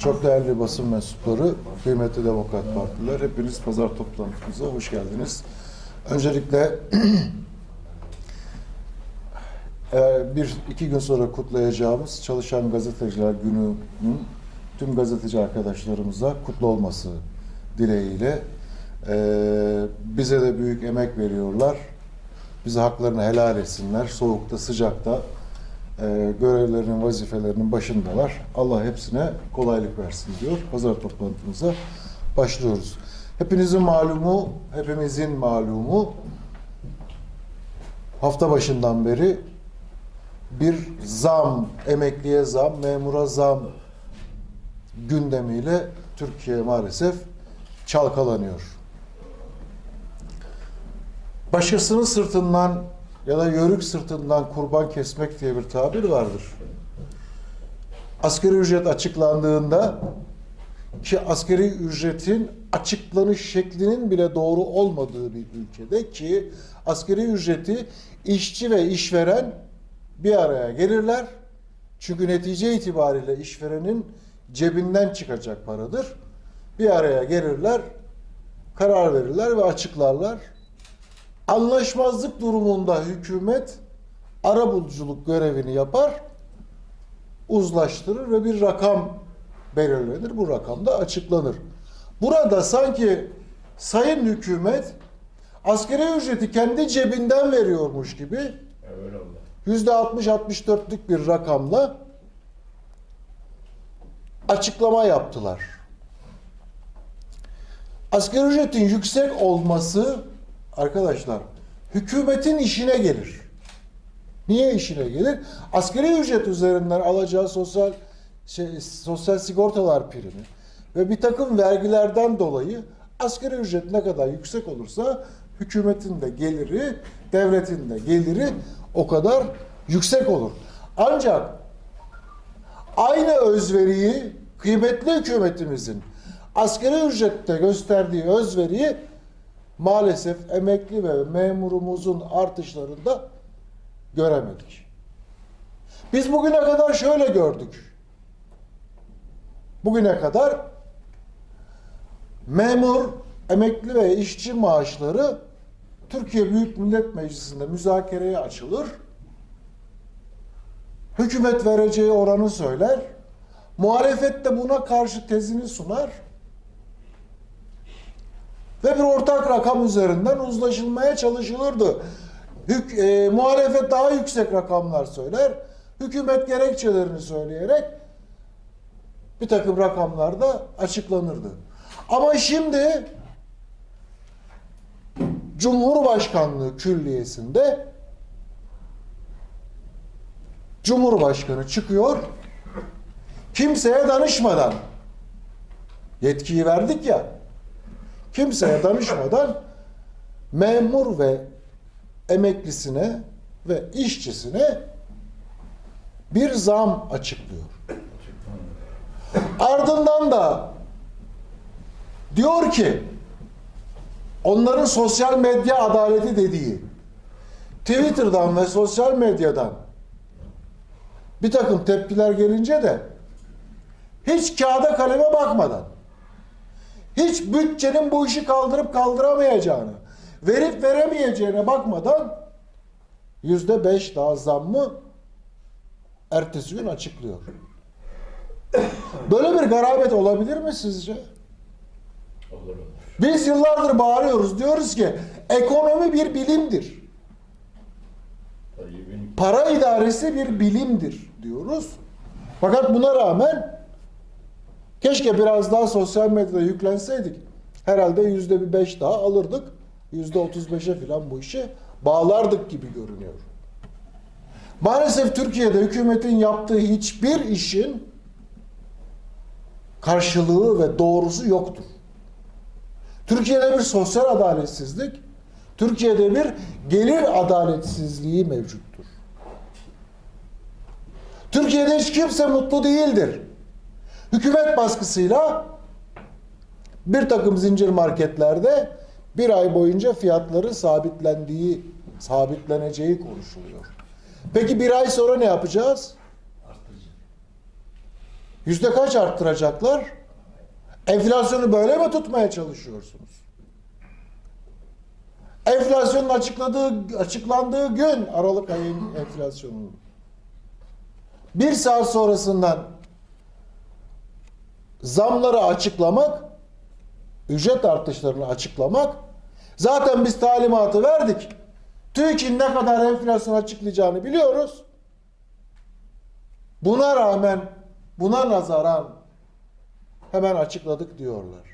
Çok değerli basın mensupları, kıymetli Demokrat Partiler, hepiniz pazar toplantımıza hoş geldiniz. Öncelikle bir iki gün sonra kutlayacağımız Çalışan Gazeteciler Günü'nün tüm gazeteci arkadaşlarımıza kutlu olması dileğiyle bize de büyük emek veriyorlar. Bize haklarını helal etsinler. Soğukta, sıcakta e, görevlerinin, vazifelerinin başındalar. Allah hepsine kolaylık versin diyor. Pazar toplantımıza başlıyoruz. Hepinizin malumu, hepimizin malumu hafta başından beri bir zam, emekliye zam, memura zam gündemiyle Türkiye maalesef çalkalanıyor. Başkasının sırtından ya da yörük sırtından kurban kesmek diye bir tabir vardır. Asgari ücret açıklandığında ki asgari ücretin açıklanış şeklinin bile doğru olmadığı bir ülkede ki asgari ücreti işçi ve işveren bir araya gelirler. Çünkü netice itibariyle işverenin cebinden çıkacak paradır. Bir araya gelirler, karar verirler ve açıklarlar. Anlaşmazlık durumunda hükümet arabuluculuk görevini yapar, uzlaştırır ve bir rakam belirlenir. Bu rakam da açıklanır. Burada sanki sayın hükümet askeri ücreti kendi cebinden veriyormuş gibi yüzde 60-64'lük bir rakamla açıklama yaptılar. Asgari ücretin yüksek olması arkadaşlar hükümetin işine gelir. Niye işine gelir? Asgari ücret üzerinden alacağı sosyal şey, sosyal sigortalar primi ve bir takım vergilerden dolayı asgari ücret ne kadar yüksek olursa hükümetin de geliri, devletin de geliri o kadar yüksek olur. Ancak aynı özveriyi kıymetli hükümetimizin asgari ücrette gösterdiği özveriyi maalesef emekli ve memurumuzun artışlarında göremedik. Biz bugüne kadar şöyle gördük. Bugüne kadar memur, emekli ve işçi maaşları Türkiye Büyük Millet Meclisi'nde müzakereye açılır. Hükümet vereceği oranı söyler. Muhalefet de buna karşı tezini sunar. Ve bir ortak rakam üzerinden uzlaşılmaya çalışılırdı. Hük, e, muhalefet daha yüksek rakamlar söyler. Hükümet gerekçelerini söyleyerek bir takım rakamlar da açıklanırdı. Ama şimdi Cumhurbaşkanlığı Külliyesi'nde Cumhurbaşkanı çıkıyor kimseye danışmadan yetkiyi verdik ya kimseye danışmadan memur ve emeklisine ve işçisine bir zam açıklıyor. Ardından da diyor ki onların sosyal medya adaleti dediği Twitter'dan ve sosyal medyadan bir takım tepkiler gelince de hiç kağıda kaleme bakmadan hiç bütçenin bu işi kaldırıp kaldıramayacağını verip veremeyeceğine bakmadan yüzde beş daha zammı ertesi gün açıklıyor. Böyle bir garabet olabilir mi sizce? Olur olur. Biz yıllardır bağırıyoruz. Diyoruz ki ekonomi bir bilimdir. Para idaresi bir bilimdir diyoruz. Fakat buna rağmen keşke biraz daha sosyal medyada yüklenseydik. Herhalde yüzde bir beş daha alırdık. Yüzde otuz beşe falan bu işi bağlardık gibi görünüyor. Maalesef Türkiye'de hükümetin yaptığı hiçbir işin karşılığı ve doğrusu yoktur. Türkiye'de bir sosyal adaletsizlik, Türkiye'de bir gelir adaletsizliği mevcuttur. Türkiye'de hiç kimse mutlu değildir. Hükümet baskısıyla bir takım zincir marketlerde bir ay boyunca fiyatların sabitlendiği, sabitleneceği konuşuluyor. Peki bir ay sonra ne yapacağız? Yüzde kaç arttıracaklar? Enflasyonu böyle mi tutmaya çalışıyorsunuz? Enflasyonun açıkladığı, açıklandığı gün Aralık ayının enflasyonunun. Bir saat sonrasından zamları açıklamak, ücret artışlarını açıklamak, zaten biz talimatı verdik. TÜİK'in ne kadar enflasyon açıklayacağını biliyoruz. Buna rağmen, buna nazaran hemen açıkladık diyorlar.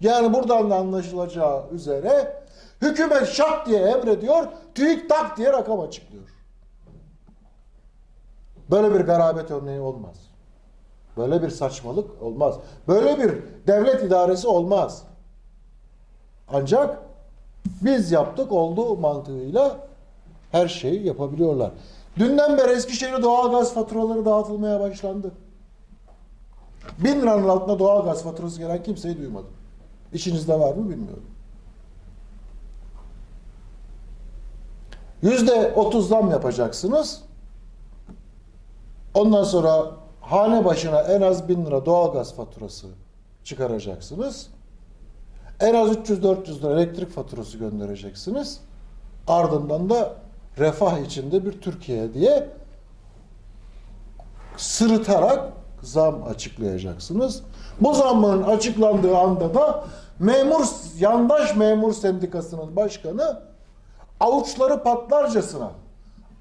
Yani buradan da anlaşılacağı üzere hükümet şak diye emrediyor, TÜİK tak diye rakam açıklıyor. Böyle bir garabet örneği olmaz. Böyle bir saçmalık olmaz. Böyle bir devlet idaresi olmaz. Ancak biz yaptık oldu mantığıyla her şeyi yapabiliyorlar. Dünden beri Eskişehir'e doğalgaz faturaları dağıtılmaya başlandı. Bin liranın altında doğalgaz faturası gelen kimseyi duymadım. İçinizde var mı bilmiyorum. Yüzde otuz zam yapacaksınız. Ondan sonra hane başına en az bin lira doğalgaz faturası çıkaracaksınız. En az 300-400 lira elektrik faturası göndereceksiniz. Ardından da refah içinde bir Türkiye diye sırıtarak zam açıklayacaksınız. Bu zammın açıklandığı anda da memur yandaş memur sendikasının başkanı avuçları patlarcasına,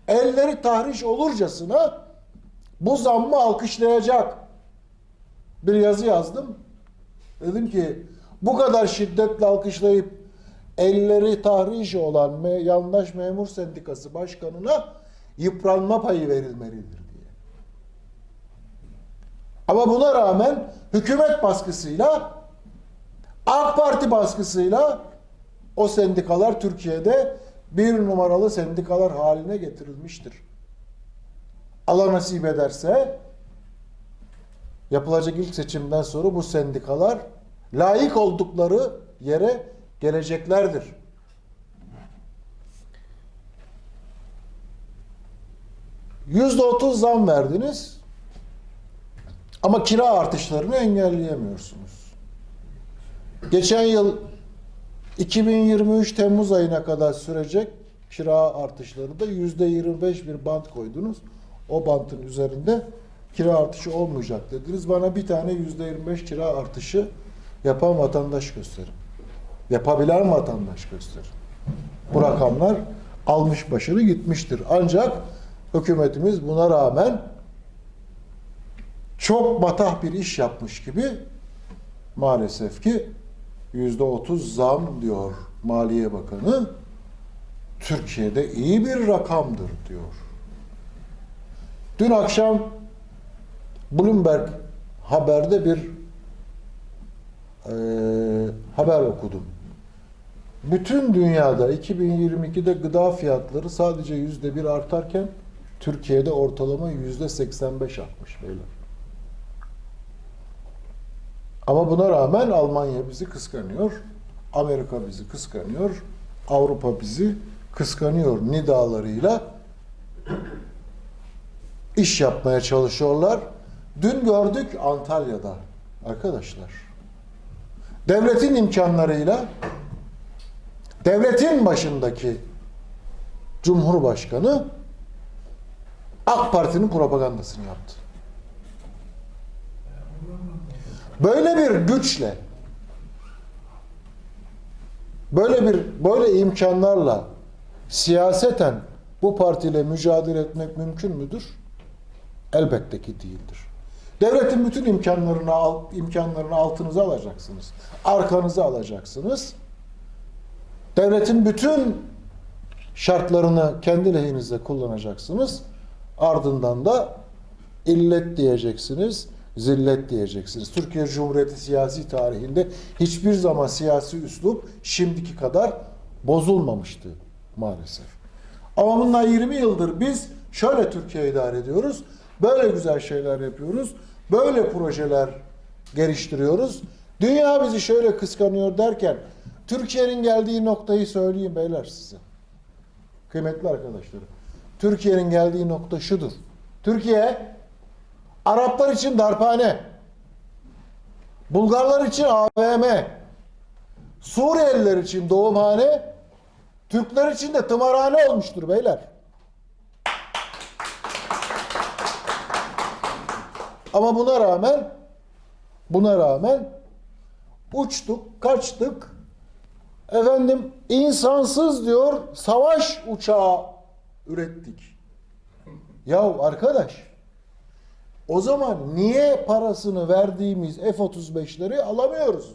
elleri tahriş olurcasına bu zammı alkışlayacak bir yazı yazdım. Dedim ki bu kadar şiddetle alkışlayıp elleri tahriş olan me yandaş memur sendikası başkanına yıpranma payı verilmelidir diye. Ama buna rağmen hükümet baskısıyla AK Parti baskısıyla o sendikalar Türkiye'de bir numaralı sendikalar haline getirilmiştir. Allah nasip ederse yapılacak ilk seçimden sonra bu sendikalar layık oldukları yere geleceklerdir. Yüzde otuz zam verdiniz ama kira artışlarını engelleyemiyorsunuz. Geçen yıl 2023 Temmuz ayına kadar sürecek kira artışları da yüzde 25 bir bant koydunuz. O bantın üzerinde kira artışı olmayacak dediniz. Bana bir tane yüzde 25 kira artışı yapan vatandaş gösterin. Yapabilen vatandaş gösterin. Bu rakamlar almış başını gitmiştir. Ancak hükümetimiz buna rağmen çok batah bir iş yapmış gibi maalesef ki yüzde otuz zam diyor Maliye Bakanı. Türkiye'de iyi bir rakamdır diyor. Dün akşam Bloomberg haberde bir e, haber okudum. Bütün dünyada 2022'de gıda fiyatları sadece yüzde bir artarken Türkiye'de ortalama yüzde 85 artmış beyler. Ama buna rağmen Almanya bizi kıskanıyor, Amerika bizi kıskanıyor, Avrupa bizi kıskanıyor nidalarıyla iş yapmaya çalışıyorlar. Dün gördük Antalya'da arkadaşlar. Devletin imkanlarıyla devletin başındaki Cumhurbaşkanı AK Parti'nin propagandasını yaptı. Böyle bir güçle böyle bir böyle imkanlarla siyaseten bu partiyle mücadele etmek mümkün müdür? Elbette ki değildir. Devletin bütün imkanlarını al, imkanlarını altınıza alacaksınız. Arkanıza alacaksınız. Devletin bütün şartlarını kendi lehinize kullanacaksınız. Ardından da illet diyeceksiniz, zillet diyeceksiniz. Türkiye Cumhuriyeti siyasi tarihinde hiçbir zaman siyasi üslup şimdiki kadar bozulmamıştı maalesef. Ama bundan 20 yıldır biz şöyle Türkiye idare ediyoruz. Böyle güzel şeyler yapıyoruz. Böyle projeler geliştiriyoruz. Dünya bizi şöyle kıskanıyor derken Türkiye'nin geldiği noktayı söyleyeyim beyler size. Kıymetli arkadaşlarım. Türkiye'nin geldiği nokta şudur. Türkiye Araplar için darphane. Bulgarlar için AVM. Suriyeliler için doğumhane. Türkler için de tımarhane olmuştur beyler. Ama buna rağmen buna rağmen uçtuk, kaçtık. Efendim insansız diyor savaş uçağı ürettik. Ya arkadaş o zaman niye parasını verdiğimiz F-35'leri alamıyoruz?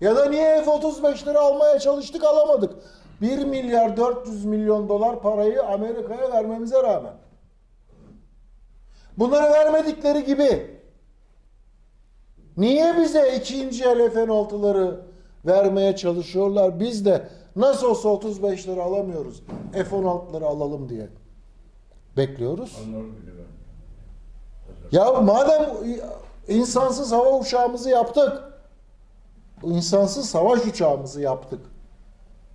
Ya da niye F-35'leri almaya çalıştık alamadık? 1 milyar 400 milyon dolar parayı Amerika'ya vermemize rağmen. Bunları vermedikleri gibi niye bize ikinci el F-16'ları vermeye çalışıyorlar? Biz de nasıl olsa 35'leri alamıyoruz. F-16'ları alalım diye bekliyoruz. Ya madem insansız hava uçağımızı yaptık. insansız savaş uçağımızı yaptık.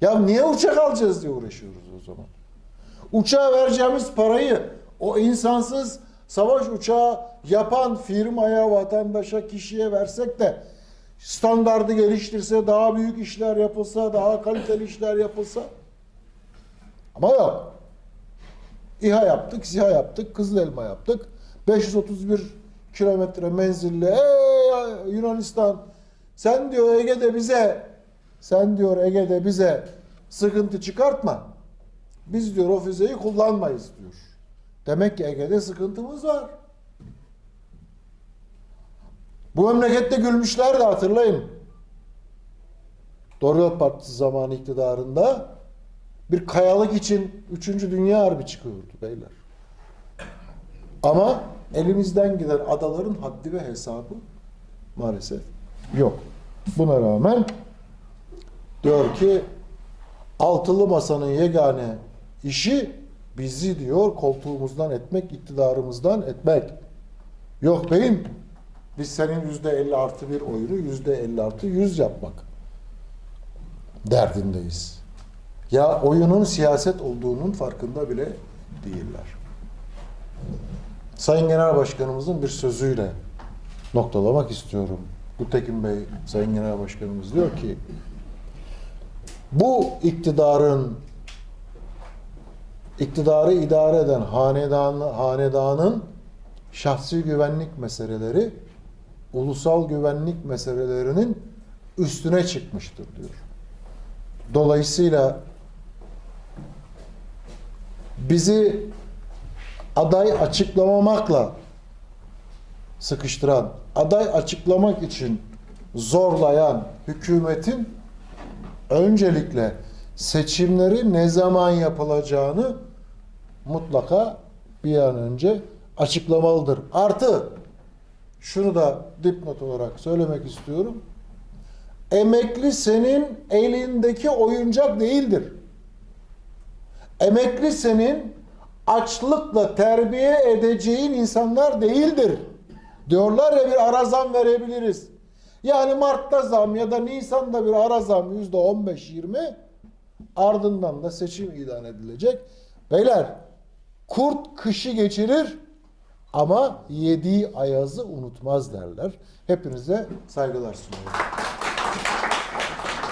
Ya niye uçak alacağız diye uğraşıyoruz o zaman. Uçağa vereceğimiz parayı o insansız savaş uçağı yapan firmaya, vatandaşa, kişiye versek de standardı geliştirse, daha büyük işler yapılsa, daha kaliteli işler yapılsa. Ama yok. İHA yaptık, SİHA yaptık, Kızıl Elma yaptık. 531 kilometre menzilli ey Yunanistan sen diyor Ege'de bize sen diyor Ege'de bize sıkıntı çıkartma. Biz diyor o füzeyi kullanmayız diyor. Demek ki Ege'de sıkıntımız var. Bu memlekette gülmüşler de hatırlayın. Doğru Partisi zamanı iktidarında bir kayalık için 3. Dünya Harbi çıkıyordu beyler. Ama elimizden giden adaların haddi ve hesabı maalesef yok. Buna rağmen diyor ki altılı masanın yegane işi bizi diyor koltuğumuzdan etmek, iktidarımızdan etmek. Yok beyim biz senin yüzde elli artı bir oyunu yüzde elli artı yüz yapmak derdindeyiz. Ya oyunun siyaset olduğunun farkında bile değiller. Sayın Genel Başkanımızın bir sözüyle noktalamak istiyorum. Gültekin Bey, Sayın Genel Başkanımız diyor ki bu iktidarın iktidarı idare eden hanedan, hanedanın şahsi güvenlik meseleleri ulusal güvenlik meselelerinin üstüne çıkmıştır diyor. Dolayısıyla bizi aday açıklamamakla sıkıştıran, aday açıklamak için zorlayan hükümetin öncelikle seçimleri ne zaman yapılacağını mutlaka bir an önce açıklamalıdır. Artı şunu da dipnot olarak söylemek istiyorum. Emekli senin elindeki oyuncak değildir. Emekli senin açlıkla terbiye edeceğin insanlar değildir. Diyorlar ya bir ara zam verebiliriz. Yani Mart'ta zam ya da Nisan'da bir ara zam yüzde 15-20 ardından da seçim ilan edilecek. Beyler kurt kışı geçirir ama yediği ayazı unutmaz derler. Hepinize saygılar sunuyorum.